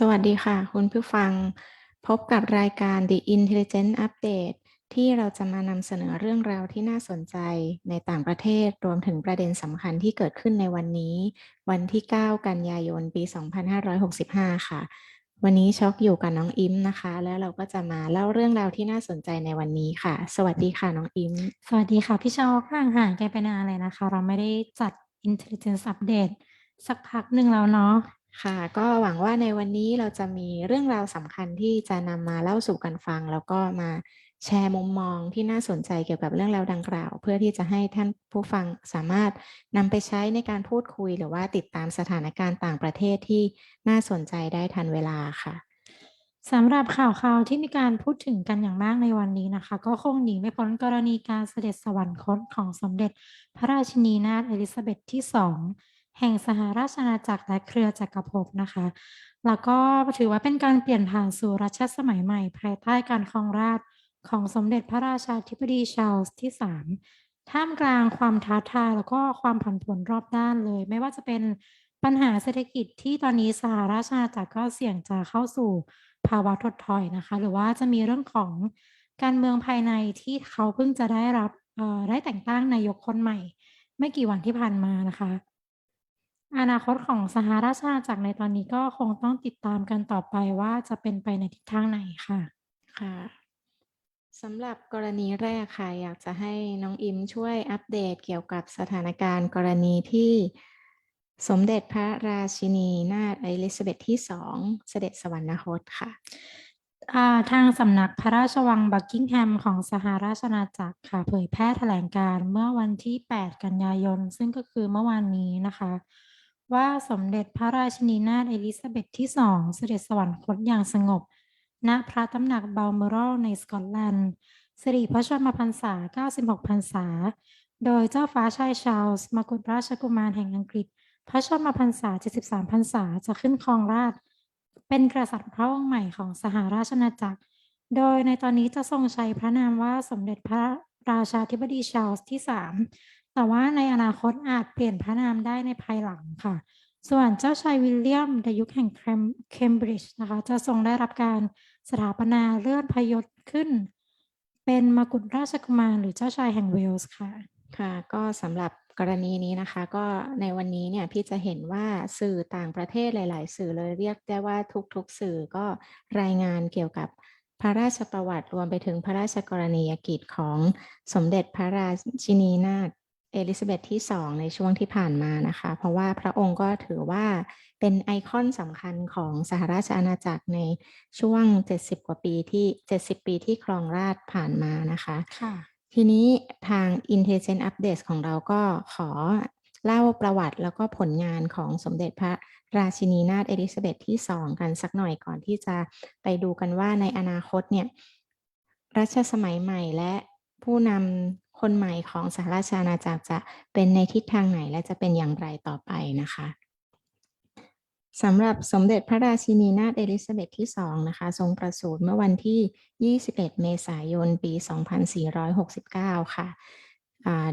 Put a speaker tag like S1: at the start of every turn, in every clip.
S1: สวัสดีค่ะ คุณผู้ฟัง พบกับรายการ The Intelligent Update ที่เราจะมานำเสนอเรื่องราวที่น่าสนใจในต่างประเทศรวมถึงประเด็นสำคัญที่เกิดขึ้นในวันนี้ วันที่ 9 กันยายน ปี 2565 ค่ะ วันนี้ช็อกอยู่กับน้องอิมนะคะ แล้วเราก็จะมาเล่าเรื่องราวที่น่าสนใจในวันนี้ค่ะ สวัสดีค่ะน้องอิม
S2: สวัสดีค่ะพี่ช็อกห่างหายกันไปนานเลยนะคะ เราไม่ได้จัด Intelligence Update สักพักหนึ่งแล้วเนาะ
S1: ค่ะ ก็หวังว่าในวันนี้เราจะมีเรื่องราวสำคัญที่จะนำมาเล่าสู่กันฟัง แล้วก็มาแชร์มุมมองที่น่าสนใจเกี่ยวกับเรื่องราวดังกล่าว เพื่อที่จะให้ท่านผู้ฟังสามารถนำไปใช้ในการพูดคุย หรือว่าติดตามสถานการณ์ต่างประเทศที่น่าสนใจได้ทันเวลาค่ะ
S2: สำหรับข่าวคราวที่มีการพูดถึงกันอย่างมากในวันนี้นะคะ ก็คงหนีไม่พ้นกรณีการเสด็จสวรรคตของสมเด็จพระราชินีนาถเอลิซาเบธที่สอง แห่งสหราชอาณาจักรและเครือจักรภพนะคะ แล้วก็ถือว่าเป็นการเปลี่ยนผ่านสู่รัชสมัยใหม่ ภายใต้การครองราชของสมเด็จพระราชาธิบดีชาร์ลส์ที่สามท่ามกลางความท้าทายแล้วก็ความผันผวนรอบด้านเลย ไม่ว่าจะเป็นปัญหาเศรษฐกิจที่ตอนนี้สหราชอาณาจักรก็เสี่ยงจะเข้าสู่ภาวะถดถอยนะคะ หรือว่าจะมีเรื่องของการเมืองภายในที่เขาเพิ่งจะได้รับได้แต่งตั้งนายกคนใหม่ ไม่กี่วันที่ผ่านมานะคะ อนาคตของสหราชอาณาจักรในตอนนี้ก็คงต้องติดตามกันต่อไปว่าจะเป็นไปในทิศทางไหนค่ะ
S1: ค่ะสำหรับกรณีแรกค่ะ อยากจะให้น้องอิมช่วยอัปเดตเกี่ยวกับสถานการณ์กรณีที่สมเด็จพระราชินีนาถเอลิซาเบธที่สองเสด็จสวรรคตค่ะ
S2: อ่าทางสำนักพระราชวังบักกิงแฮมของสหราชอาณาจักรค่ะ เผยแพร่แถลงการณ์เมื่อวันที่ 8 กันยายน ซึ่งก็คือเมื่อวานนี้นะคะ ว่าสมเด็จพระราชินีนาถเอลิซาเบธที่สองเสด็จสวรรคตอย่างสงบ ณพระตำหนักเบลเมอรัลในสกอตแลนด์สิริพระชนมพรรษา 96 พรรษา โดยเจ้าฟ้าชายชาร์ลส์มกุฎราชกุมารแห่งอังกฤษ พระชนมพรรษา 73 พรรษาจะขึ้นครองราช เป็นกษัตริย์พระองค์ใหม่ของสหราชอาณาจักร โดยในตอนนี้จะทรงใช้พระนามว่าสมเด็จพระราชาธิบดีชาร์ลส์ที่3 แต่ว่าในอนาคตอาจเปลี่ยนพระนามได้ในภายหลังค่ะ ส่วนเจ้าชายวิลเลียมในยุคแห่งเคมบริดจ์นะคะ จะทรงได้รับการสถาปนาเลื่อนพยศขึ้น เป็นมกุฎราชกุมารหรือเจ้าชายแห่งเวลส์ค่ะ
S1: ค่ะ ก็สำหรับกรณีนี้นะคะ ก็ในวันนี้เนี่ยพี่จะเห็นว่าสื่อต่างประเทศหลาย ๆ สื่อเลยเรียกได้ว่าทุก ๆ สื่อก็รายงานเกี่ยวกับพระราชประวัติรวมไปถึงพระราชกรณียกิจของสมเด็จพระราชินีนาถ เอลิซาเบธที่สองในช่วงที่ผ่านมานะคะ เพราะว่าพระองค์ก็ถือว่าเป็นไอคอนสำคัญของสหราชอาณาจักรในช่วง 70 กว่าปีที่ 70 ปีที่ครองราชย์ผ่านมานะคะ
S2: ค่ะ
S1: ทีนี้ทาง Intelligent Update ของเราก็ขอเล่าประวัติแล้วก็ผลงานของสมเด็จพระราชินีนาถเอลิซาเบธที่สองกันสักหน่อยก่อนที่จะไปดูกันว่าในอนาคตเนี่ยรัชสมัยใหม่และผู้นำ คนใหม่ของสหราชอาณาจักรจะเป็นในทิศทางไหนและจะเป็นอย่างไรต่อไปนะคะสำหรับสมเด็จพระราชินีนาถเอลิซาเบธที่สองนะคะ ทรงประสูติเมื่อวันที่ 21 เมษายน ปี 2469 ค่ะ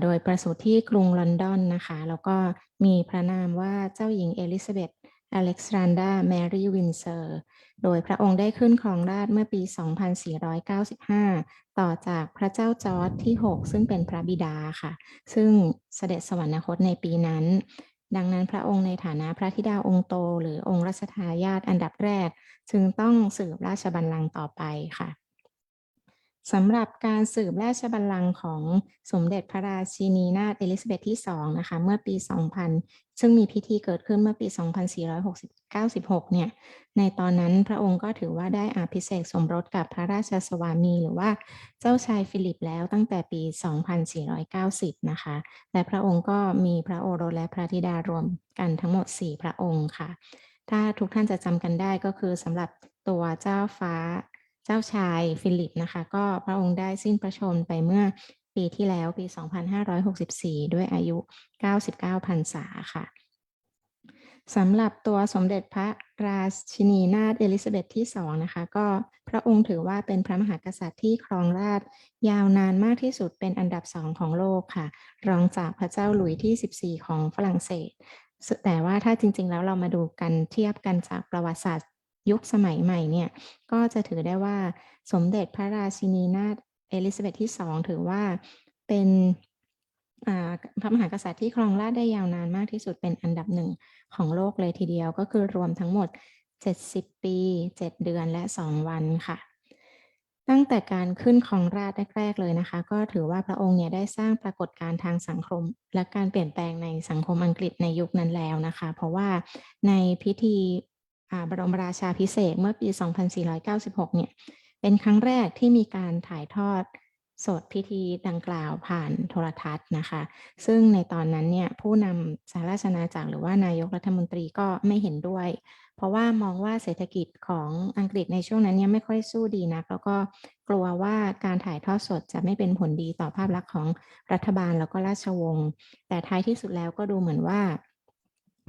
S1: โดยประสูติที่กรุงลอนดอนนะคะ แล้วก็มีพระนามว่าเจ้าหญิงเอลิซาเบธ อเล็กซานดราแมรี่วินเซอร์ โดยพระองค์ได้ขึ้นครองราชเมื่อปี 2495 ต่อจากพระเจ้าจอร์จที่ 6 ซึ่งเป็นพระบิดาค่ะ ซึ่งเสด็จสวรรคตในปีนั้น ดังนั้นพระองค์ในฐานะพระธิดาองค์โต หรือองค์รัชทายาทอันดับแรก จึงต้องสืบราชบัลลังก์ต่อไปค่ะ สำหรับการสืบราชบัลลังก์ของสมเด็จพระราชินีนาถเอลิซาเบธที่ 2 นะคะ เมื่อปี 2000 ซึ่งมีพิธีเกิดขึ้นเมื่อปี 2496 เนี่ย ในตอนนั้นพระองค์ก็ถือว่าได้อาภิเษกสมรสกับพระราชสวามี หรือว่าเจ้าชายฟิลิปแล้วตั้งแต่ปี 2490 นะคะ และพระองค์ก็มีพระโอรสและพระธิดารวมกันทั้งหมด 4 พระองค์ค่ะ ถ้าทุกท่านจะจำกันได้ก็คือสำหรับตัวเจ้าฟ้า เจ้าชายฟิลิปนะคะ ก็พระองค์ได้สิ้นพระชนม์ไปเมื่อปีที่แล้วปี 2564 ด้วยอายุ 99พรรษาค่ะสำหรับตัวสมเด็จพระราชินีนาถเอลิซาเบธที่สองนะคะ ก็พระองค์ถือว่าเป็นพระมหากษัตริย์ที่ครองราชย์ยาวนานมากที่สุดเป็นอันดับสองของโลกค่ะ รองจากพระเจ้าหลุยที่ 14 ของฝรั่งเศส แต่ว่าถ้าจริงๆแล้วเรามาดูกันเทียบกันจากประวัติศาสตร์ ยุคสมัยใหม่เนี่ยก็จะถือได้ว่าสมเด็จพระราชินีนาถเอลิซาเบธที่สองถือว่าเป็นพระมหากษัตริย์ที่ครองราชได้ยาวนานมากที่สุดเป็นอันดับหนึ่งของโลกเลยทีเดียวก็คือรวมทั้งหมด 70 ปี 7 เดือนและ 2 วันค่ะ ตั้งแต่การขึ้นครองราชแรกๆเลยนะคะ ก็ถือว่าพระองค์เนี่ยได้สร้างปรากฏการณ์ทางสังคม และการเปลี่ยนแปลงในสังคมอังกฤษในยุคนั้นแล้วนะคะ เพราะว่าในพิธี บรมราชาพิเศษเมื่อปี 2496 เนี่ย เป็นครั้งแรกที่มีการถ่ายทอดสดพิธีดังกล่าวผ่านโทรทัศน์นะคะ ซึ่งในตอนนั้นเนี่ยผู้นำสหราชอาณาจักรหรือว่านายกรัฐมนตรีก็ไม่เห็นด้วย เพราะว่ามองว่าเศรษฐกิจของอังกฤษในช่วงนั้นเนี่ยไม่ค่อยสู้ดีนักแล้วก็กลัวว่าการถ่ายทอดสดจะไม่เป็นผลดีต่อภาพลักษณ์ของรัฐบาลแล้วก็ราชวงศ์แต่ท้ายที่สุดแล้วก็ดูเหมือนว่า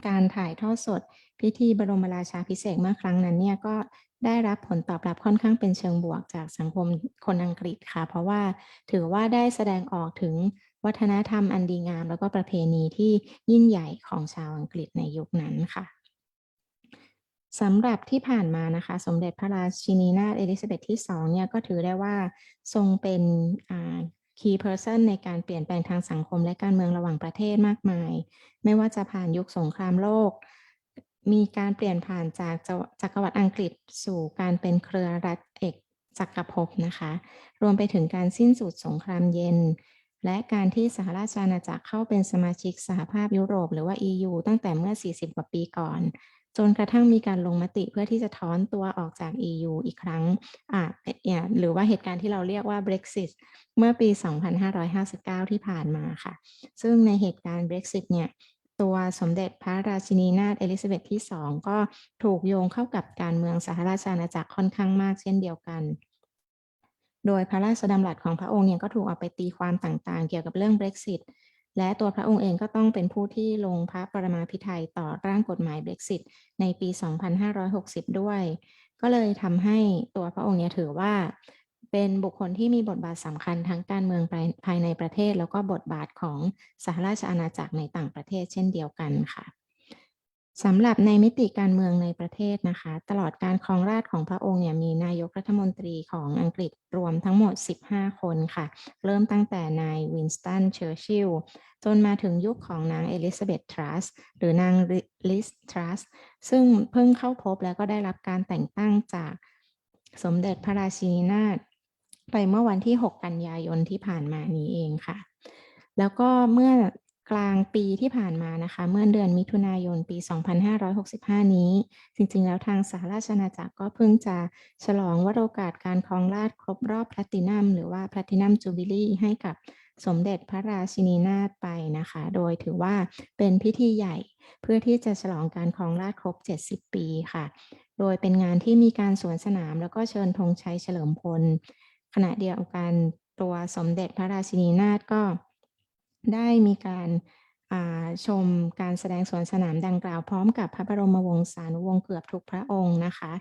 S1: การถ่ายทอดสด พิธีบรมราชาพิเศษเมื่อครั้งนั้นเนี่ยก็ได้รับผลตอบรับค่อนข้างเป็นเชิงบวกจากสังคมคนอังกฤษค่ะ เพราะว่าถือว่าได้แสดงออกถึงวัฒนธรรมอันดีงาม แล้วก็ประเพณีที่ยิ่งใหญ่ของชาวอังกฤษในยุคนั้นค่ะสำหรับที่ผ่านมานะคะ สมเด็จพระราชินีนาถเอลิซาเบธที่สองเนี่ยก็ถือได้ว่าทรงเป็น key person ในการเปลี่ยนแปลงทางสังคมและการเมืองระหว่างประเทศมากมาย ไม่ว่าจะผ่านยุคสงครามโลก มีการเปลี่ยนผ่านจากจักรวรรดิอังกฤษสู่การเป็นเครือรัฐเอกจักรภพนะคะ รวมไปถึงการสิ้นสุดสงครามเย็น และการที่สหราชอาณาจักรเข้าเป็นสมาชิกสหภาพยุโรป หรือว่า EU ตั้งแต่เมื่อ 40 กว่าปีก่อน จนกระทั่งมีการลงมติเพื่อที่จะถอนตัวออกจาก EU อีกครั้งอ่าหรือว่าเหตุการณ์ที่เราเรียกว่า Brexit เมื่อปี 2559 ที่ผ่านมาค่ะ ซึ่งในเหตุการณ์ Brexit เนี่ย ตัวสมเด็จพระราชินีนาถเอลิซาเบธที่สองก็ถูกโยงเข้ากับการเมืองสหราชอาณาจักรค่อนข้างมากเช่นเดียวกัน โดยพระราชดำรัสของพระองค์เนี่ยก็ถูกเอาไปตีความต่างๆ เกี่ยวกับเรื่อง Brexit และตัวพระองค์เองก็ต้องเป็นผู้ที่ลงพระปรมาภิไธยต่อร่างกฎหมาย Brexit ในปี 2560 ด้วย ก็เลยทำให้ตัวพระองค์เนี่ยถือว่า เป็นบุคคลที่มีบทบาทสำคัญทั้งการเมืองภายในประเทศ แล้วก็บทบาทของสหราชอาณาจักรในต่างประเทศเช่นเดียวกันค่ะสำหรับในมิติการเมืองในประเทศนะคะ ตลอดการครองราชของพระองค์เนี่ยมีนายกรัฐมนตรีของอังกฤษรวมทั้งหมด 15 คนค่ะ เริ่มตั้งแต่นายวินสตันเชอร์ชิลล์จนมาถึงยุคของนางเอลิซาเบธทรัสหรือนางลิสทรัสซึ่งเพิ่งเข้าพบแล้วก็ได้รับการแต่งตั้งจากสมเด็จพระราชินีนาถ ไปเมื่อวันที่ 6 กันยายนที่ผ่านมานี้เองค่ะ แล้วก็เมื่อกลางปีที่ผ่านมานะคะ เมื่อเดือนมิถุนายนปี 2565 นี้ จริงๆ แล้วทางสหราชอาณาจักรก็เพิ่งจะฉลองวโรกาสการครองราชครบรอบแพลตินัม หรือว่าแพลตินัมจูบิลีให้กับสมเด็จพระราชินีนาถไปนะคะ โดยถือว่าเป็นพิธีใหญ่เพื่อที่จะฉลองการครองราชครบ 70 ปีค่ะ โดยเป็นงานที่มีการสวนสนามแล้วก็เชิญธงชัยเฉลิมพล ขณะเดียวกันตัวสมเด็จพระราชินีนาถก็ได้มีการาชมการแสดงสวนสนามดังกล่าวพร้อมกับพระบรมวงศานุวงศ์เกือบทุกพระองค์นะคะ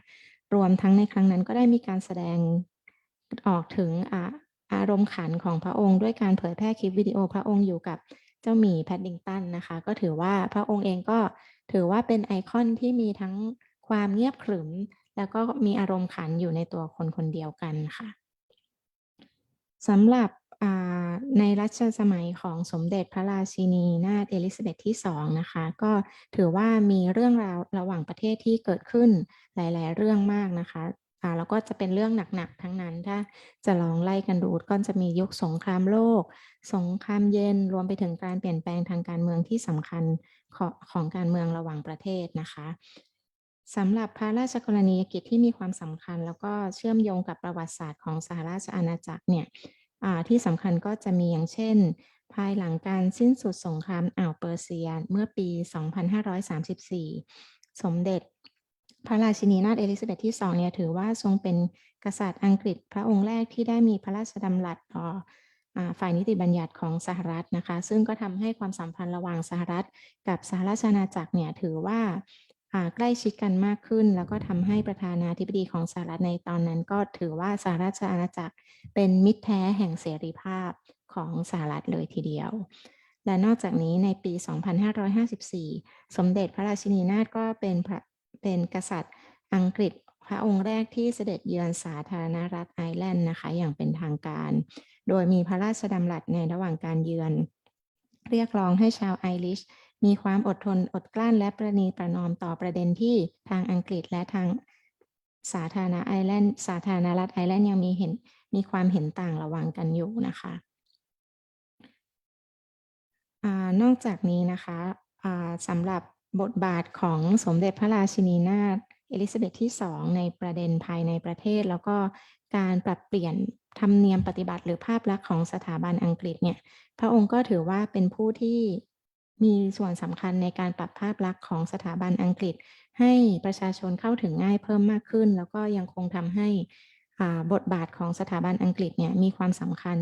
S1: รวมทั้งในครั้งนั้นก็ได้มีการแสดงออกถึงอาอารมณ์ขันของพระองค์ด้วยการเผยแพร่คลิปวิดีโอพระองค์อยู่กับเจ้าหมีแพดดิงตันนะคะ ก็ถือว่าพระองค์เองก็ถือว่าเป็นไอคอนที่มีทั้งความเงียบขรึม แล้วก็มีอารมณ์ขันอยู่ในตัวคนคนเดียวกันค่ะ สำหรับในรัชสมัยของสมเด็จพระราชินีนาถเอลิซาเบธที่สองนะคะ ก็ถือว่ามีเรื่องราวระหว่างประเทศที่เกิดขึ้นหลาย ๆ เรื่องมากนะคะแล้วก็จะเป็นเรื่องหนัก ๆ ทั้งนั้น ถ้าจะลองไล่กันดูก็จะมียุคสงครามโลก สงครามเย็นรวมไปถึงการเปลี่ยนแปลงทางการเมืองที่สำคัญของของการเมืองระหว่างประเทศนะคะ สำหรับพระราชกรณียกิจที่มีความสำคัญ แล้วก็เชื่อมโยงกับประวัติศาสตร์ของสหราชอาณาจักรเนี่ยที่สำคัญก็จะมีอย่างเช่น ภายหลังการสิ้นสุดสงครามอ่าวเปอร์เซียเมื่อปี 2534 สมเด็จพระราชินีนาถเอลิซาเบธที่สองเนี่ยถือว่าทรงเป็นกษัตริย์อังกฤษพระองค์แรกที่ได้มีพระราชดำรัสต่อฝ่ายนิติบัญญัติของสหรัฐนะคะ ซึ่งก็ทำให้ความสัมพันธ์ระหว่างสหรัฐ กับสหราชอาณาจักรเนี่ยถือว่า ใกล้ชิดกันมากขึ้น แล้วก็ทำให้ประธานาธิบดีของสหรัฐในตอนนั้น ก็ถือว่าสหราชอาณาจักรเป็นมิตรแท้แห่งเสรีภาพของสหรัฐเลยทีเดียว และนอกจากนี้ในปี 2554 สมเด็จพระราชินีนาถก็เป็นเป็นกษัตริย์อังกฤษพระองค์แรกที่เสด็จเยือนสาธารณรัฐไอร์แลนด์นะคะ อย่างเป็นทางการ โดยมีพระราชดำรัสในระหว่างการเยือน เรียกร้องให้ชาวไอริช มีความอดทนอดกลั้นและประนีประนอมต่อประเด็นที่ทางอังกฤษและทางสาธารณไอแลนด์สาธารณรัฐไอแลนด์ยังมีเห็นมีความเห็นต่างระหว่างกันอยู่นะคะอนอกจากนี้นะคะสำหรับบทบาทของสมเด็จพระราชินีนาถเอลิซาเบธที่สองในประเด็นภายในประเทศ แล้วก็การปรับเปลี่ยนธรรมเนียมปฏิบัติหรือภาพลักษณ์ของสถาบันอังกฤษเนี่ยพระองค์ก็ถือว่าเป็นผู้ที่ มีส่วนสำคัญในการปรับภาพลักษณ์ของสถาบันอังกฤษ ให้ประชาชนเข้าถึงง่ายเพิ่มมากขึ้น แล้วก็ยังคงทำให้บทบาทของสถาบันอังกฤษเนี่ยมีความสำคัญ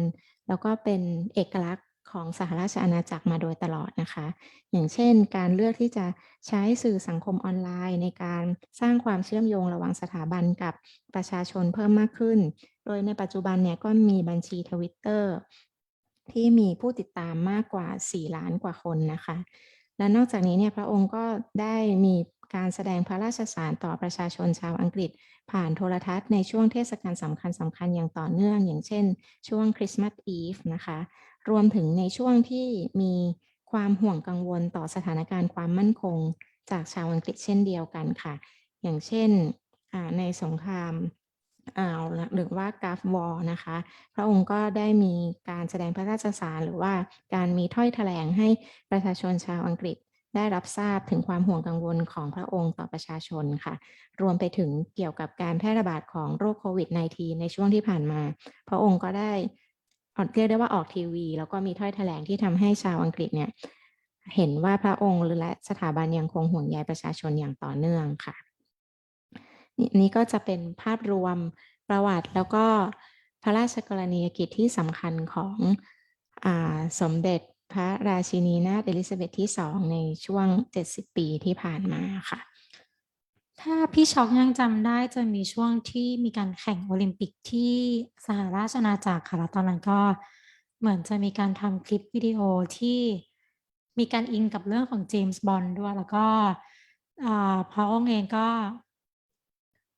S1: แล้วก็เป็นเอกลักษณ์ของสหราชอาณาจักรมาโดยตลอดนะคะ อย่างเช่น การเลือกที่จะใช้สื่อสังคมออนไลน์ ในการสร้างความเชื่อมโยงระหว่างสถาบันกับประชาชนเพิ่มมากขึ้น โดยในปัจจุบันเนี่ยก็มีบัญชีทวิตเตอร์ ที่มีผู้ติดตามมากกว่า 4 ล้านกว่าคนนะคะ และนอกจากนี้เนี่ยพระองค์ก็ได้มีการแสดงพระราชสารต่อประชาชนชาวอังกฤษ ผ่านโทรทัศน์ในช่วงเทศกาลสำคัญสำคัญอย่างต่อเนื่อง อย่างเช่น ช่วงคริสต์มาสอีฟนะคะ รวมถึงในช่วงที่มีความห่วงกังวลต่อสถานการณ์ความมั่นคง จากชาวอังกฤษเช่นเดียวกันค่ะ อย่างเช่นในสงคราม อ่าวหรือว่ากราฟวอร์นะคะ พระองค์ก็ได้มีการแสดงพระราชสารหรือว่าการมีถ้อยแถลงให้ประชาชนชาวอังกฤษได้รับทราบถึงความห่วงกังวลของพระองค์ต่อประชาชนค่ะ รวมไปถึงเกี่ยวกับการแพร่ระบาดของโรคโควิด -19 ในช่วงที่ผ่านมา พระองค์ก็ได้ออกเรียกได้ว่าออกทีวี แล้วก็มีถ้อยแถลงที่ทำให้ชาวอังกฤษเนี่ยเห็นว่าพระองค์และสถาบันยังคงห่วงใยประชาชนอย่างต่อเนื่องค่ะ นี่ก็จะเป็นภาพรวมประวัติแล้วก็พระราชกรณียกิจที่สำคัญของอสมเด็จพระราชินีนาถเอลิซาเบธที่สองในช่วง 70 ปีที่ผ่านมาค่ะ
S2: ถ้าพี่ช็อกยังจำได้จะมีช่วงที่มีการแข่งโอลิมปิกที่สหราชอาณาจักรค่ะแล้วตอนนั้นก็เหมือนจะมีการทำคลิปวิดีโอที่มีการอิงกับเรื่องของเจมส์บอนด์ด้วย แล้วก็อ่าพระองค์เองก็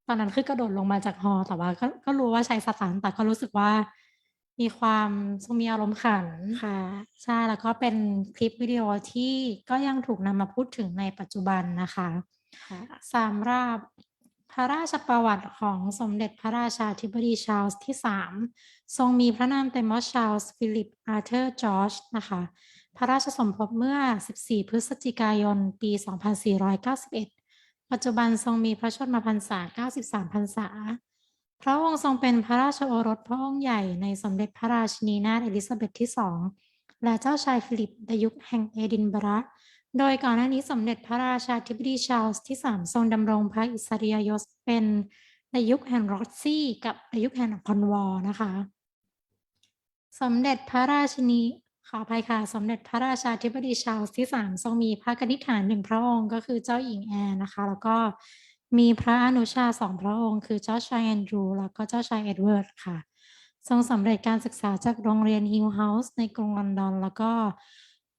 S2: ตอนนั้นคือกระโดดลงมาจากฮอแต่ว่าก็ก็รู้ว่าใช้สตันท์แต่ก็รู้สึกว่า มีความทรงมีอารมณ์ขัน
S1: ค่ะ
S2: ใช่แล้วก็เป็นคลิปวิดีโอที่ก็ยังถูกนำมาพูดถึงในปัจจุบันนะคะ
S1: ค่ะ
S2: สำหรับพระราชประวัติของสมเด็จพระราชาธิบดีชาร์ลส์ที่ 3 ทรงมีพระนามเต็มว่าชาร์ลส์ฟิลิปอาร์เธอร์จอร์จนะคะ พระราชสมภพเมื่อ 14 พฤศจิกายน ปี 2491 ปัจจุบันทรงมีพระชนมพรรษา 93 พรรษา พระองค์ทรงเป็นพระราชโอรสพระองค์ใหญ่ในสมเด็จพระราชินีนาถเอลิซาเบธที่2และเจ้าชายฟิลิปในยุคแห่งเอดินบะระ โดยก่อนหน้านี้สมเด็จพระราชาธิบดีชาร์ลส์ที่3ทรงดำรงพระอิสริยยศเป็นในยุคแห่งรอดซี่กับในยุคแห่งคอนวอร์นะคะ สมเด็จพระราชินี ขออภัยค่ะ สมเด็จพระราชาธิบดีชาร์ลส์ที่3ทรงมีพระกนิษฐานหนึ่งพระองค์ก็คือเจ้าหญิงแอนนะคะ แล้วก็มีพระอนุชาสองพระองค์ คือเจ้าชายแอนดรูว์แล้วก็เจ้าชายเอ็ดเวิร์ดค่ะ ทรงสำเร็จการศึกษาจากโรงเรียนฮิลเฮาส์ในกรุงลอนดอน แล้วก็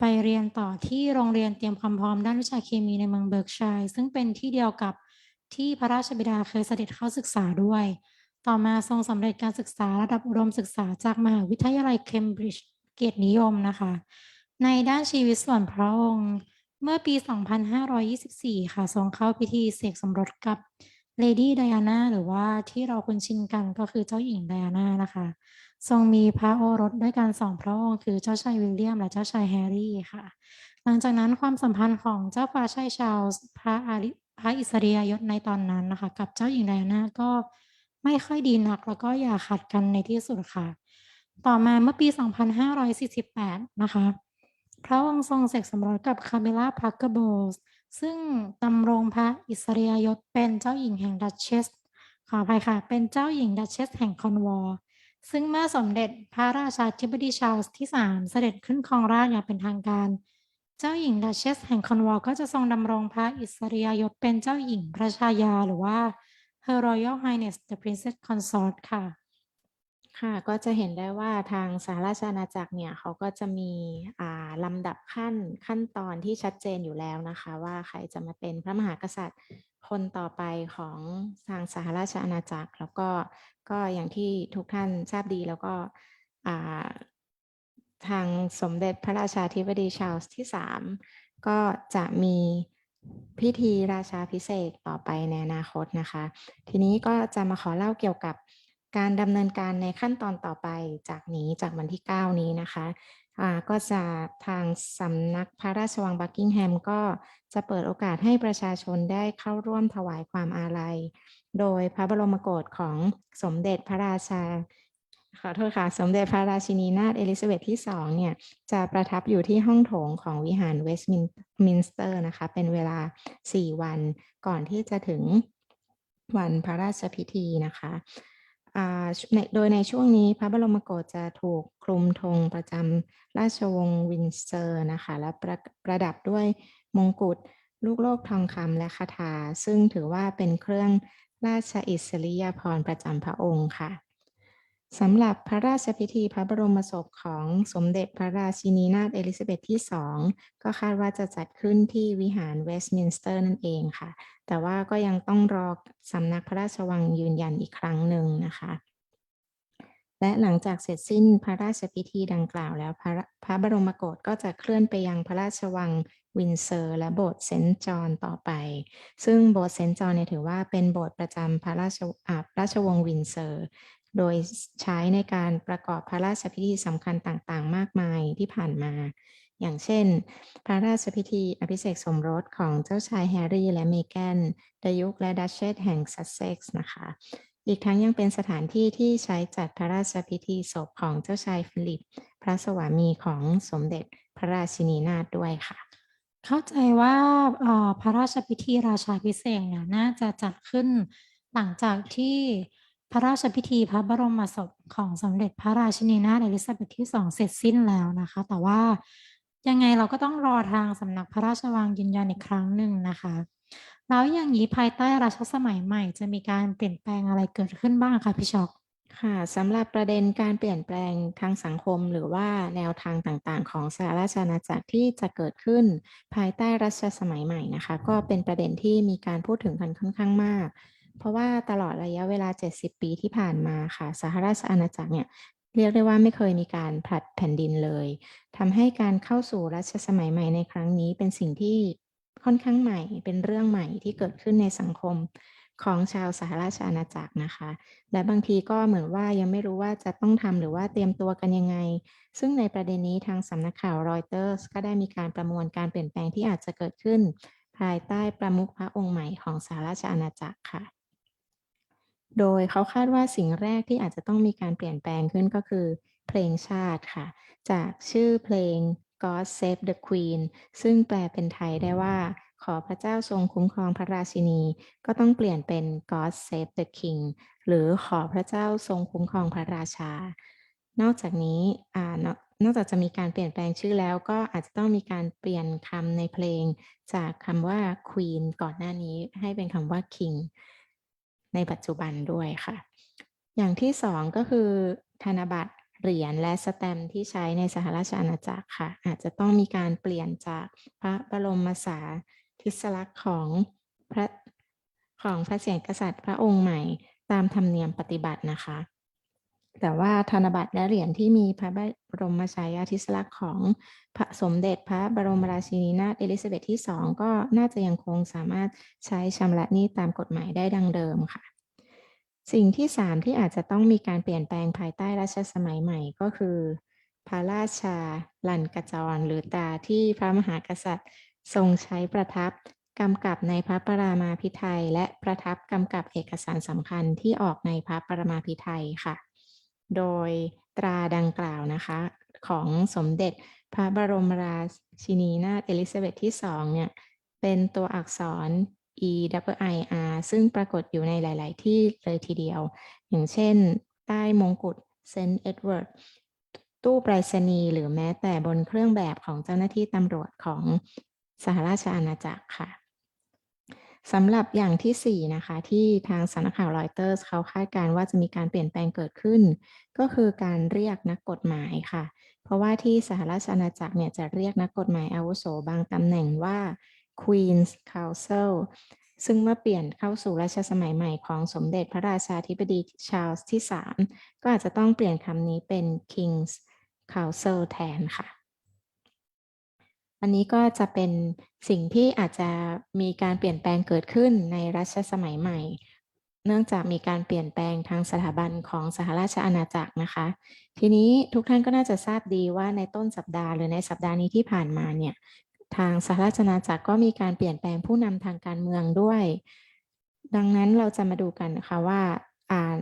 S2: ไปเรียนต่อที่โรงเรียนเตรียมความพร้อมด้านวิชาเคมีในเมืองเบิร์กชัยซึ่งเป็นที่เดียวกับที่พระราชบิดาเคยเสด็จเข้าศึกษาด้วย ต่อมาทรงสำเร็จการศึกษาระดับอุดมศึกษาจากมหาวิทยาลัยเคมบริดจ์ เกียรตินิยมนะคะ ในด้านชีวิตส่วนพระองค์ เมื่อปี 2524 ค่ะทรงเข้าพิธีเสกสมรสกับเลดี้ไดอาน่าหรือว่าที่เราคุ้นชินกันก็คือเจ้าหญิงไดอาน่านะคะ ทรงมีพระโอรสด้วยกันสองพระองค์คือเจ้าชายวิลเลียมและเจ้าชายแฮร์รี่ค่ะ หลังจากนั้นความสัมพันธ์ของเจ้าฟ้าชายชาลส์พระอาริพระอิสริยยศในตอนนั้นนะคะ กับเจ้าหญิงไดอาน่าก็ไม่ค่อยดีนักแล้วก็อย่าขัดกันในที่สุดค่ะ ต่อมาเมื่อปี 2548 นะคะ พระองค์ทรงเสกสมรสกับคาเมล่าพาร์เกอร์โบสซึ่งดำรงพระอิสริยยศเป็นเจ้าหญิงแห่งดัชเชส ขออภัยค่ะ เป็นเจ้าหญิงดัชเชสแห่งคอนวอร์ซึ่งเมื่อสมเด็จพระราชาธิบดีชาร์ลส์ที่ 3 เสด็จขึ้นครองราชย์อย่างเป็นทางการ เจ้าหญิงดัชเชสแห่งคอนวอร์ก็จะทรงดำรงพระอิสริยยศเป็นเจ้าหญิงพระชายาหรือว่า Her Royal Highness the Princess Consort ค่ะ
S1: ค่ะ ก็จะเห็นได้ว่าทางสหราชอาณาจักรเนี่ยเขาก็จะมีอ่าลำดับขั้นขั้นตอนที่ชัดเจนอยู่แล้วนะคะ ว่าใครจะมาเป็นพระมหากษัตริย์คนต่อไปของทางสหราชอาณาจักร แล้วก็ก็อย่างที่ทุกท่านทราบดีแล้วก็อ่าทางสมเด็จพระราชาธิบดีชาร์ลส์ที่สามก็จะมีพิธีราชาพิเศษต่อไปในอนาคตนะคะ ทีนี้ก็จะมาขอเล่าเกี่ยวกับ การดำเนินการในขั้นตอนต่อไปจากนี้จากวันที่ 9 นี้นะคะก็จะทางสำนักพระราชวังบักกิงแฮมก็จะเปิดโอกาสให้ประชาชนได้เข้าร่วมถวายความอาลัย โดยพระบรมโกศของสมเด็จพระราชา ขอโทษค่ะ สมเด็จพระราชินีนาถเอลิซาเบธที่สองเนี่ย จะประทับอยู่ที่ห้องโถงของวิหารเวสต์มินสเตอร์นะคะ เป็นเวลา 4 วันก่อนที่จะถึงวันพระราชพิธีนะคะ อ่าในโดยในช่วงนี้พระบรมโกศจะถูกคลุมธงประจำราชวงศ์วินเซอร์นะคะ และประประดับด้วยมงกุฎลูกโลกทองคำและคาถา ซึ่งถือว่าเป็นเครื่องราชอิสริยาภรณ์ประจำพระองค์ค่ะ สำหรับพระราชพิธีพระบรมศพของสมเด็จพระราชินีนาถเอลิซาเบธที่สองก็คาดว่าจะจัดขึ้นที่วิหารเวสต์มินสเตอร์นั่นเองค่ะ แต่ว่าก็ยังต้องรอสำนักพระราชวังยืนยันอีกครั้งหนึ่งนะคะ และหลังจากเสร็จสิ้นพระราชพิธีดังกล่าวแล้วพระพระบรมโกศก็จะเคลื่อนไปยังพระราชวังวินเซอร์และโบสถ์เซนต์จอห์นต่อไป ซึ่งโบสถ์เซนต์จอห์นเนี่ยถือว่าเป็นโบสถ์ประจำพระราชอาราชวงศ์วินเซอร์ โดยใช้ในการประกอบพระราชพิธีสำคัญต่างๆ มากมายที่ผ่านมา อย่างเช่น พระราชพิธีอภิเษกสมรสของเจ้าชายแฮร์รี่และเมแกนดยุคและดัชเชสแห่งซัสเซ็กซ์นะคะ อีกทั้งยังเป็นสถานที่ที่ใช้จัดพระราชพิธีศพของเจ้าชายฟิลิป พระสวามีของสมเด็จพระราชินีนาถด้วยค่ะ
S2: เข้าใจว่าพระราชพิธีราชาพิเศษกเนี่ยน่าจะจัดขึ้นหลังจากที่ พระราชพิธีพระบรมศพของสมเด็จพระราชินีนาถเอลิซาเบธที่สองเสร็จสิ้นแล้วนะคะ แต่ว่ายังไงเราก็ต้องรอทางสำนักพระราชวังยืนยันอีกครั้งหนึ่งนะคะแล้วอย่างนี้ภายใต้รัชสมัยใหม่ จะมีการเปลี่ยนแปลงอะไรเกิดขึ้นบ้างคะพี่ช็อก
S1: ค่ะสำหรับประเด็นการเปลี่ยนแปลงทางสังคมหรือว่าแนวทางต่างๆ ของสหราชอาณาจักรที่จะเกิดขึ้น ภายใต้รัชสมัยใหม่นะคะ ก็เป็นประเด็นที่มีการพูดถึงกันค่อนข้างมาก เพราะว่าตลอดระยะเวลา 70 ปีที่ผ่านมาค่ะสหราชอาณาจักรเนี่ยเรียกได้ว่าไม่เคยมีการผลัดแผ่นดินเลยทำให้การเข้าสู่รัชสมัยใหม่ในครั้งนี้ เป็นสิ่งที่ค่อนข้างใหม่เป็นเรื่องใหม่ที่เกิดขึ้นในสังคมของชาวสหราชอาณาจักรนะคะ และบางทีก็เหมือนว่ายังไม่รู้ว่าจะต้องทำหรือว่าเตรียมตัวกันยังไง ซึ่งในประเด็นนี้ทางสำนักข่าวรอยเตอร์สก็ได้มีการประมวลการเปลี่ยนแปลงที่อาจจะเกิดขึ้น ภายใต้ประมุขพระองค์ใหม่ของสหราชอาณาจักรค่ะ โดยเขาคาดว่าสิ่งแรกที่อาจจะต้องมีการเปลี่ยนแปลงขึ้นก็คือ เพลงชาติค่ะ จากชื่อเพลง God Save the Queen ซึ่งแปลเป็นไทยได้ว่าขอพระเจ้าทรงคุ้มครองพระราชินี ก็ต้องเปลี่ยนเป็น God Save the King หรือขอพระเจ้าทรงคุ้มครองพระราชา นอกจากนี้นอกจากจะมีการเปลี่ยนแปลงชื่อแล้วก็อาจจะต้องมีการเปลี่ยนคำในเพลง จากคำว่า Queen ก่อนหน้านี้ให้เป็นคำว่า King ในปัจจุบันด้วยค่ะ อย่างที่สองก็คือธนบัตรเหรียญและสแตมที่ใช้ในสหราชอาณาจักรค่ะ อาจจะต้องมีการเปลี่ยนจากพระบรมสาทิสลักษณ์ของพระของพระเศียรกษัตริย์พระองค์ใหม่ตามธรรมเนียมปฏิบัตินะคะ แต่ว่าธนบัตรและเหรียญที่มีพระบรมฉายาธิสลักษณ์ของพระสมเด็จพระบรมราชินีนาถเอลิซาเบธที่สองก็น่าจะยังคงสามารถใช้ชำระหนี้ตามกฎหมายได้ดังเดิมค่ะ สิ่งที่สามที่อาจจะต้องมีการเปลี่ยนแปลงภายใต้รัชสมัยใหม่ก็คือ พระราชาลันกจร หรือตาที่พระมหากษัตริย์ ทรงใช้ประทับกำกับในพระประมาพิไทยและประทับกำกับเอกสารสำคัญที่ออกในพระประมาพิไทยค่ะ โดยตราดังกล่าวนะคะของสมเด็จพระบรมราชินีนาถเอลิซาเบธที่สองเนี่ยเป็นตัวอักษร E W I R ซึ่งปรากฏอยู่ในหลาย ๆ ที่เลยทีเดียว อย่างเช่น ใต้มงกุฎเซนต์เอ็ดเวิร์ดตู้ไปรษณีย์หรือแม้แต่บนเครื่องแบบของเจ้าหน้าที่ตำรวจของสหราชอาณาจักรค่ะ สำหรับอย่างที่ 4 นะคะ ที่ทางสำนักข่าวรอยเตอร์เขาคาดการณ์ว่าจะมีการเปลี่ยนแปลงเกิดขึ้น ก็คือการเรียกนักกฎหมายค่ะ เพราะว่าที่สหราชอาณาจักรเนี่ยจะเรียกนักกฎหมายอาวุโสบางตำแหน่งว่า Queen's Counsel ซึ่งเมื่อเปลี่ยนเข้าสู่รัชสมัยใหม่ของสมเด็จพระราชาธิบดีชาร์ลส์ที่ 3 ก็อาจจะต้องเปลี่ยนคำนี้เป็น King's Council แทนค่ะ อันนี้ก็จะเป็นสิ่งที่อาจจะมีการเปลี่ยนแปลงเกิดขึ้นในรัชสมัยใหม่ เนื่องจากมีการเปลี่ยนแปลงทางสถาบันของสหราชอาณาจักรนะคะ ทีนี้ทุกท่านก็น่าจะทราบดีว่าในต้นสัปดาห์หรือในสัปดาห์นี้ที่ผ่านมาเนี่ยทางสหราชอาณาจักรก็มีการเปลี่ยนแปลงผู้นำทางการเมืองด้วย ดังนั้นเราจะมาดูกันนะคะว่าอ่า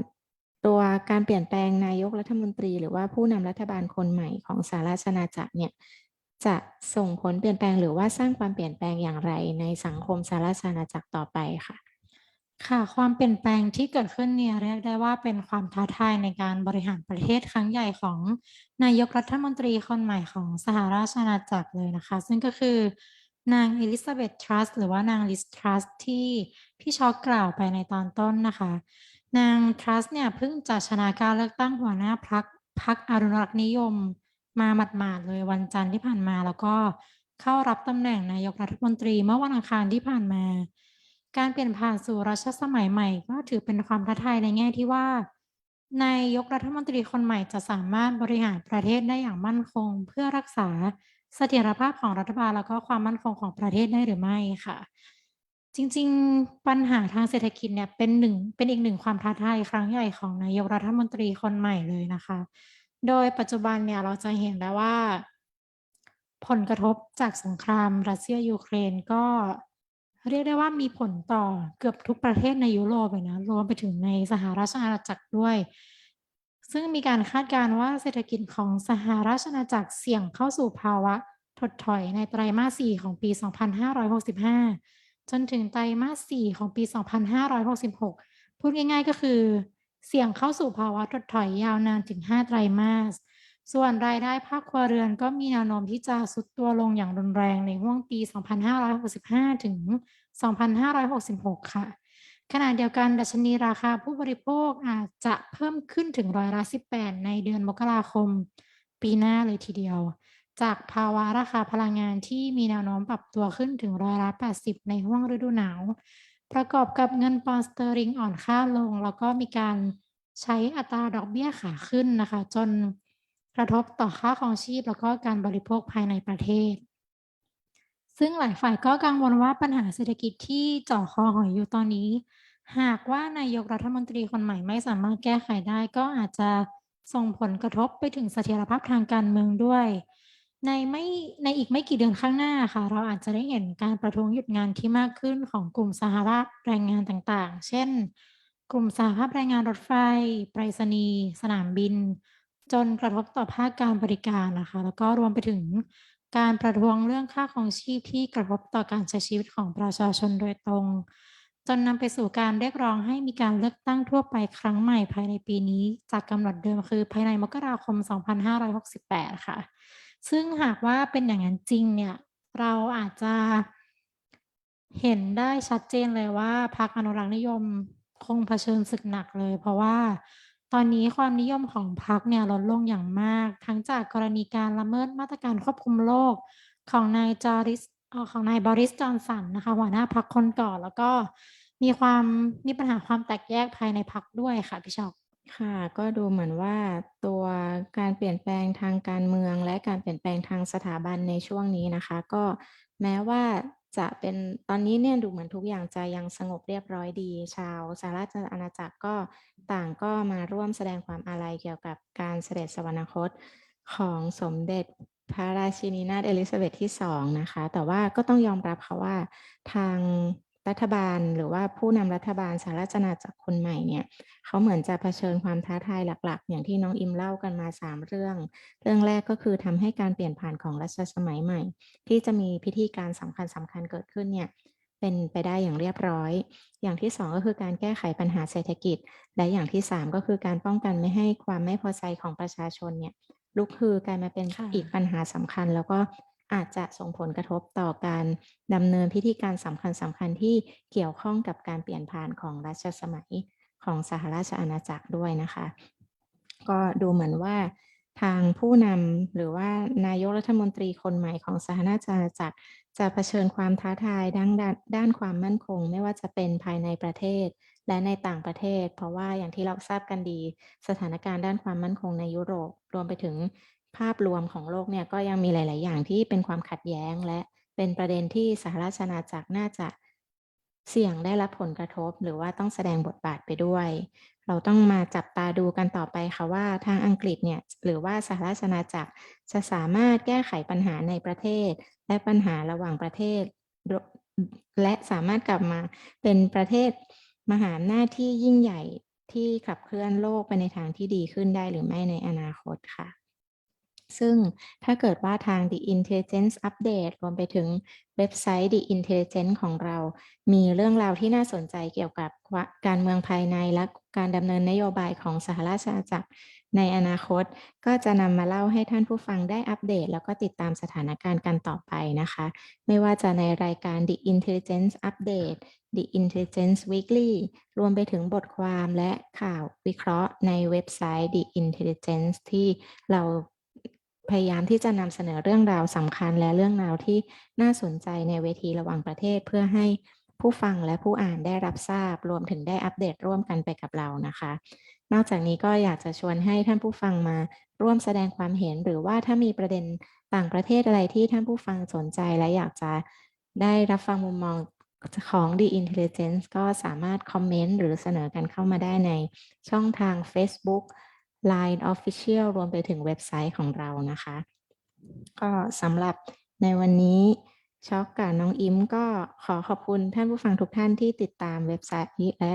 S1: ตัวการเปลี่ยนแปลงนายกรัฐมนตรี หรือว่าผู้นำรัฐบาลคนใหม่ของสหราชอาณาจักรเนี่ย จะส่งผลเปลี่ยนแปลงหรือว่าสร้างความเปลี่ยนแปลงอย่างไรในสังคมสหราชอาณาจักรต่อไปค่ะ
S2: ค่ะ ความเปลี่ยนแปลงที่เกิดขึ้นเนี่ยเรียกได้ว่าเป็นความท้าทายในการบริหารประเทศครั้งใหญ่ของนายกรัฐมนตรีคนใหม่ของสหราชอาณาจักรเลยนะคะ ซึ่งก็คือนางเอลิซาเบธทรัสหรือว่านางลิสทรัสที่พี่ช็อกกล่าวไปในตอนต้นนะคะ นางทรัสเนี่ยเพิ่งจะชนะการเลือกตั้งหัวหน้าพรรคพรรคอนุรักษ์นิยม มาหมาดๆเลยวันจันทร์ที่ผ่านมาแล้วก็เข้ารับตำแหน่งนายกรัฐมนตรีเมื่อวันอังคารที่ผ่านมา การเปลี่ยนผ่านสู่รัชสมัยใหม่ ก็ถือเป็นความท้าทายในแง่ที่ว่านายกรัฐมนตรีคนใหม่จะสามารถบริหารประเทศได้อย่างมั่นคง เพื่อรักษาเสถียรภาพของรัฐบาลแล้วก็ความมั่นคงของประเทศได้หรือไม่ค่ะ จริง ๆ ปัญหาทางเศรษฐกิจเนี่ยเป็นหนึ่งเป็นอีกหนึ่งความท้าทายครั้งใหญ่ของนายกรัฐมนตรีคนใหม่เลยนะคะ โดยปัจจุบันเนี่ยเราจะเห็นได้ว่า ผลกระทบจากสงครามรัสเซียยูเครนก็เรียกได้ว่ามีผลต่อเกือบทุกประเทศในยุโรปเลยนะรวมไปถึงในสหราชอาณาจักรด้วย ซึ่งมีการคาดการณ์ว่าเศรษฐกิจของสหราชอาณาจักรเสี่ยงเข้าสู่ภาวะถดถอยในไตรมาส 4 ของปี 2565 จนถึงไตรมาส 4 ของปี 2566 พูดง่ายๆก็คือ เสี่ยงเข้าสู่ภาวะถดถอยยาวนานถึง 5 ไตรมาส ส่วนรายได้ภาคครัวเรือนก็มีแนวโน้มที่จะสุดตัวลงอย่างรุนแรงในห่วงปี 2565 ถึง 2566 ค่ะ ขณะเดียวกันดัชนีราคาผู้บริโภคอาจจะเพิ่มขึ้นถึงร้อยละ18 ในเดือนมกราคม ปีหน้าเลยทีเดียว จากภาวะราคาพลังงานที่มีแนวโน้มปรับตัวขึ้นถึงร้อยละ80 ในห่วงฤดูหนาว ประกอบกับเงินปอนด์สเตอริงอ่อนค่าลง แล้วก็มีการใช้อัตราดอกเบี้ยขาขึ้นนะคะ จนกระทบต่อค่าครองชีพ แล้วก็การบริโภคภายในประเทศ ซึ่งหลายฝ่ายก็กังวลว่าปัญหาเศรษฐกิจที่เจ่อคอหอยอยู่ตอนนี้ หากว่านายกรัฐมนตรีคนใหม่ไม่สามารถแก้ไขได้ ก็อาจจะส่งผลกระทบไปถึงเสถียรภาพทางการเมืองด้วย ในไม่ในอีกไม่กี่เดือนข้างหน้าค่ะ เราอาจจะได้เห็นการประท้วงหยุดงานที่มากขึ้นของกลุ่มสหภาพแรงงานต่างๆ เช่น กลุ่มสหภาพแรงงานรถไฟไปรษณีย์สนามบิน จนกระทบต่อภาคการบริการนะคะ แล้วก็รวมไปถึงการประท้วงเรื่องค่าครองชีพที่กระทบต่อการใช้ชีวิตของประชาชนโดยตรง จนนำไปสู่การเรียกร้องให้มีการเลือกตั้งทั่วไปครั้งใหม่ภายในปีนี้ จากกำหนดเดิมคือภายในมกราคม 2568 ค่ะ ซึ่งหากว่าเป็นอย่างนั้นจริงเนี่ยเราอาจจะเห็นได้ชัดเจนเลยว่าพรรคอนุรักษ์นิยมคงเผชิญศึกหนักเลย เพราะว่าตอนนี้ความนิยมของพรรคเนี่ยลดลงอย่างมาก ทั้งจากกรณีการละเมิดมาตรการควบคุมโรคของนายจาริสของนายบริสจอนสันนะคะหัวหน้าพรรคคนก่อนแล้วก็มีความมีปัญหาความแตกแยกภายในพรรคด้วยค่ะพี่ชอบ
S1: ค่ะ ก็ดูเหมือนว่า ตัวการเปลี่ยนแปลงทางการเมือง และการเปลี่ยนแปลงทางสถาบันในช่วงนี้นะคะ ก็แม้ว่าจะเป็น ตอนนี้เนี่ยดูเหมือนทุกอย่างจะยังสงบเรียบร้อยดี ชาวสหราชอาณาจักรก็ต่างก็มาร่วมแสดงความอาลัยเกี่ยวกับการเสด็จสวรรคตของสมเด็จพระราชินีนาถเอลิซาเบธที่สองนะคะ แต่ว่าก็ต้องยอมรับค่ะว่าทาง รัฐบาลหรือว่าผู้นำรัฐบาลสหราชอาณาจักรคนใหม่เนี่ยเขาเหมือนจะเผชิญความท้าทายหลัก ๆ อย่างที่น้องอิมเล่ากันมาสามเรื่อง เรื่องแรกก็คือทำให้การเปลี่ยนผ่านของรัชสมัยใหม่ ที่จะมีพิธีการสำคัญสำคัญเกิดขึ้นเนี่ยเป็นไปได้อย่างเรียบร้อย อย่างที่สองก็คือการแก้ไขปัญหาเศรษฐกิจ และอย่างที่สามก็คือการป้องกันไม่ให้ความไม่พอใจของประชาชนเนี่ยลุกฮือกลายมาเป็น
S2: ค่ะ
S1: อีกปัญหาสำคัญ แล้วก็ อาจจะส่งผลกระทบต่อการดำเนินพิธีการสำคัญสำคัญที่เกี่ยวข้องกับการเปลี่ยนผ่านของรัชสมัยของสหราชอาณาจักรด้วยนะคะ ก็ดูเหมือนว่าทางผู้นำหรือว่านายกรัฐมนตรีคนใหม่ของสหราชอาณาจักร จะเผชิญความท้าทายด้านด้านความมั่นคง ไม่ว่าจะเป็นภายในประเทศและในต่างประเทศ เพราะว่าอย่างที่เราทราบกันดี สถานการณ์ด้านความมั่นคงในยุโรปรวมไปถึง ภาพรวมของโลกเนี่ยก็ยังมีหลาย ๆ อย่างที่เป็นความขัดแย้งและเป็นประเด็นที่สหราชอาณาจักรน่าจะเสี่ยงได้รับผลกระทบ หรือว่าต้องแสดงบทบาทไปด้วย เราต้องมาจับตาดูกันต่อไปค่ะว่าทางอังกฤษเนี่ยหรือว่าสหราชอาณาจักรจะสามารถแก้ไขปัญหาในประเทศ และปัญหาระหว่างประเทศ และสามารถกลับมาเป็นประเทศมหาอำนาจที่ยิ่งใหญ่ที่ขับเคลื่อนโลกไปในทางที่ดีขึ้นได้หรือไม่ในอนาคตค่ะ ซึ่งถ้าเกิดว่าทาง The Intelligence Update รวมไปถึงเว็บไซต์ The Intelligence ของเรา มีเรื่องราวที่น่าสนใจเกี่ยวกับการเมืองภายในและการดำเนินนโยบายของสหราชอาณาจักรในอนาคต ก็จะนำมาเล่าให้ท่านผู้ฟังได้อัปเดต แล้วก็ติดตามสถานการณ์กันต่อไปนะคะ ไม่ว่าจะในรายการ The Intelligence Update The Intelligence Weekly รวมไปถึงบทความและข่าววิเคราะห์ในเว็บไซต์ The Intelligence ที่เรา พยายามที่จะนำเสนอเรื่องราวสำคัญและเรื่องราวที่น่าสนใจในเวทีระหว่างประเทศเพื่อให้ผู้ฟังและผู้อ่านได้รับทราบ รวมถึงได้อัปเดตร่วมกันไปกับเรานะคะ นอกจากนี้ก็อยากจะชวนให้ท่านผู้ฟังมาร่วมแสดงความเห็น หรือว่าถ้ามีประเด็นต่างประเทศอะไรที่ท่านผู้ฟังสนใจและอยากจะได้รับฟังมุมมองของ The Intelligence ก็สามารถคอมเมนต์หรือเสนอกันเข้ามาได้ในช่องทาง Facebook Line Official รวมไปถึงเว็บไซต์ของเรานะคะ ก็สำหรับในวันนี้ช็อกกับน้องอิมก็ขอขอบคุณท่านผู้ฟังทุกท่านที่ติดตามเว็บไซต์นี้และ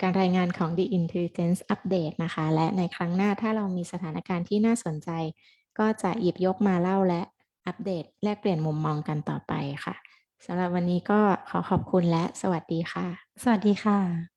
S1: การรายงานของ The Intelligence Update นะคะ และในครั้งหน้าถ้าเรามีสถานการณ์ที่น่าสนใจ ก็จะหยิบยกมาเล่าและอัปเดต แลกเปลี่ยนมุมมองกันต่อไปค่ะสำหรับวันนี้ก็ขอขอบคุณและสวัสดีค่ะ
S2: สวัสดีค่ะ